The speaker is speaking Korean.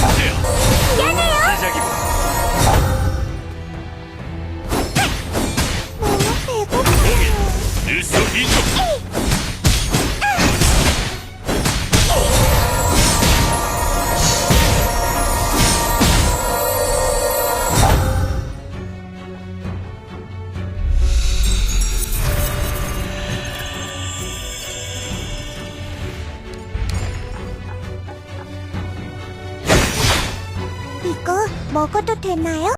미안해요. 몸이 배고파요. 일석이조. 이거 먹어도 되나요?